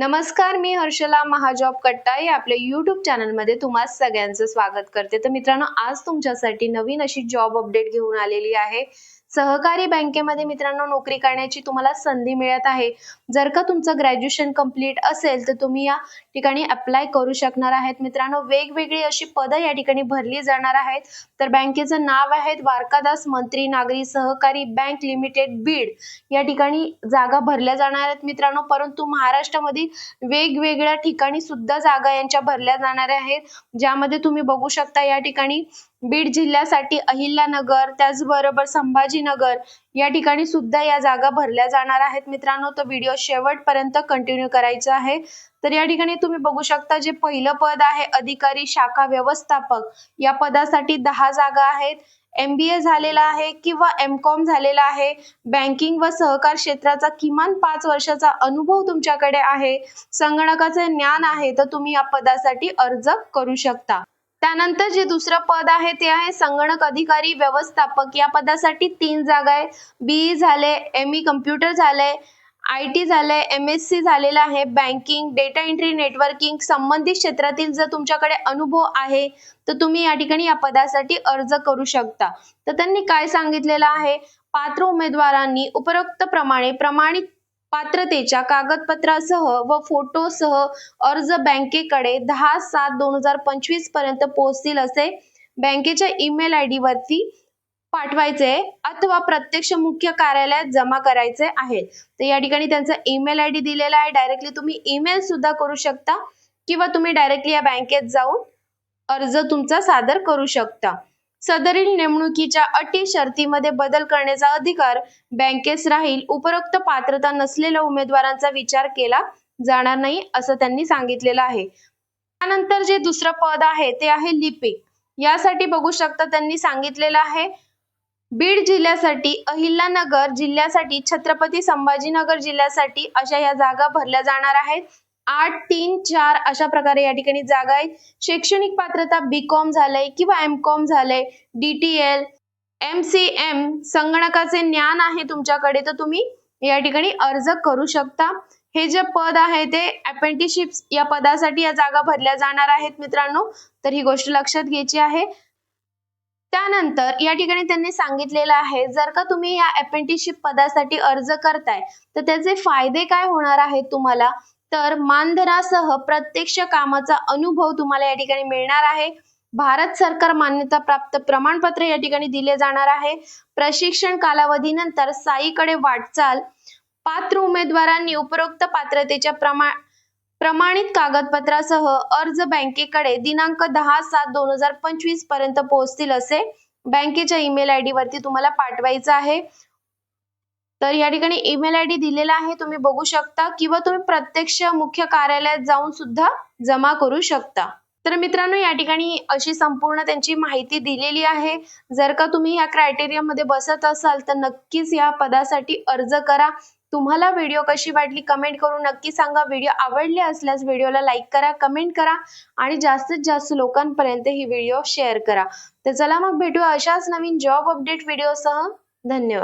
नमस्कार मी हर्षला महाजॉब कट्टा आपल्या युट्यूब चॅनलमध्ये तुम्हा सगळ्यांचं स्वागत करते. तर मित्रांनो आज तुमच्यासाठी नवीन अशी जॉब अपडेट घेऊन आलेली आहे. सहकारी बँकेमध्ये मित्रांनो नोकरी करण्याची तुम्हाला संधी मिळत आहे. जर का तुमचं ग्रॅज्युएशन कंप्लीट असेल तर तुम्ही या ठिकाणी अप्लाय करू शकणार आहेत. मित्रांनो वेगवेगळी अशी पदं या ठिकाणी भरली जाणार आहेत. तर बँकेचं नाव आहे द्वारकादास मंत्री नागरी सहकारी बँक लिमिटेड बीड. या ठिकाणी जागा भरल्या जाणार आहेत मित्रांनो परंतु महाराष्ट्रामधील वेगवेगळ्या ठिकाणी सुद्धा जागा यांच्या भरल्या जाणार आहेत. ज्यामध्ये तुम्ही बघू शकता या ठिकाणी बीड जिल्ह्यासाठी अहिल्यानगर त्याचबरोबर संभाजी संभाजीनगर या ठिकाणी सुद्धा या जागा भरल्या जाणार आहेत मित्रांनो. तर व्हिडिओ शेवटपर्यंत कंटिन्यू करायचा आहे. तर या ठिकाणी तुम्ही बघू शकता जे पहिलं पद आहे अधिकारी शाखा व्यवस्थापक. या पदासाठी दहा जागा आहेत. एम बी ए झालेला आहे किंवा एम कॉम झालेला आहे. बँकिंग व सहकार क्षेत्राचा किमान पाच वर्षाचा अनुभव तुमच्याकडे आहे. संगणकाचे ज्ञान आहे तर तुम्ही या पदासाठी अर्ज करू शकता. त्यानंतर जे दुसरं पद आहे ते आहे संगणक अधिकारी व्यवस्थापक. या पदासाठी तीन जागा आहे. बीई झाले एम ई कम्प्युटर झाले आय टी झालंय एम एस सी झालेलं आहे. बँकिंग डेटा एंट्री नेटवर्किंग संबंधित क्षेत्रातील जर तुमच्याकडे अनुभव आहे तर तुम्ही या ठिकाणी या पदासाठी अर्ज करू शकता. तर त्यांनी काय सांगितलेलं आहे? पात्र उमेदवारांनी उपरोक्त प्रमाणे प्रमाणित पात्रतेच्या कागदपत्रासह व फोटोसह अर्ज बँकेकडे दहा सात दोन हजार पंचवीसपर्यंत पोहोचतील असे बँकेच्या ईमेल आय डी वरती पाठवायचे अथवा प्रत्यक्ष मुख्य कार्यालयात जमा करायचे आहे. तर या ठिकाणी त्यांचा ईमेल आय डी दिलेला आहे. डायरेक्टली तुम्ही ईमेल सुद्धा करू शकता किंवा तुम्ही डायरेक्टली या बँकेत जाऊन अर्ज तुमचा सादर करू शकता. सदरील नेमणुकीच्या अटी शर्तीमध्ये बदल करण्याचा अधिकार बँकेस राहील. उपरोक्त पात्रता नसलेल्या उमेदवारांचा विचार केला जाणार नाही असं त्यांनी सांगितलेलं आहे. त्यानंतर जे दुसरं पद आहे ते आहे लिपिक. यासाठी बघू शकता त्यांनी सांगितलेलं आहे बीड जिल्ह्यासाठी अहिल्यानगर जिल्ह्यासाठी छत्रपती संभाजीनगर जिल्ह्यासाठी अशा या जागा भरल्या जाणार आहेत. आठ तीन चार अशा प्रकारे या ठिकाणी जागा आहेत शैक्षणिक पात्रता बी कॉम झालंय किंवा एम कॉम झालंय D T L M C M संगणकाचे ज्ञान आहे तुमच्याकडे तर तुम्ही या ठिकाणी अर्ज करू शकता. हे जे पद आहे ते अप्रेंटिसशिप या पदासाठी या जागा भरल्या जाणार आहेत मित्रांनो तर ही गोष्ट लक्षात घ्यायची आहे. त्यानंतर या ठिकाणी त्यांनी सांगितलेलं आहे जर का तुम्ही या अप्रेंटिसशिप पदासाठी अर्ज करताय तर त्याचे फायदे काय होणार आहेत तुम्हाला? तर मानधनासह प्रत्यक्ष कामाचा अनुभव तुम्हाला या ठिकाणी मिळणार आहे. भारत सरकार मान्यता प्राप्त प्रमाणपत्र या ठिकाणी दिले जाणार आहे. प्रशिक्षण कालावधीनंतर साईकडे वाटचाल पात्र उमेदवारांनी उपरोक्त पात्रतेच्या प्रमाण प्रमाणित कागदपत्रासह अर्ज बँकेकडे दिनांक दहा सात दोन हजार पंचवीसपर्यंत पोहोचतील असे बँकेच्या ईमेल आय डी वरती तुम्हाला पाठवायचं आहे. तर या ठिकाणी ईमेल आय डी दिलेला आहे. तुम्ही बघू शकता किंवा तुम्ही प्रत्यक्ष मुख्य कार्यालयात जाऊन सुद्धा जमा करू शकता. तर मित्रांनो या ठिकाणी अशी संपूर्ण त्यांची माहिती दिलेली आहे. जर का तुम्ही या क्रायटेरियामध्ये बसत असाल तर नक्कीच या पदासाठी अर्ज करा. तुम्हाला व्हिडिओ कशी वाटली कमेंट करून नक्की सांगा. व्हिडिओ आवडले असल्यास व्हिडिओला लाईक करा कमेंट करा आणि जास्तीत जास्त लोकांपर्यंत ही व्हिडिओ शेअर करा. तर चला मग भेटूया अशाच नवीन जॉब अपडेट व्हिडिओसह धन्यवाद.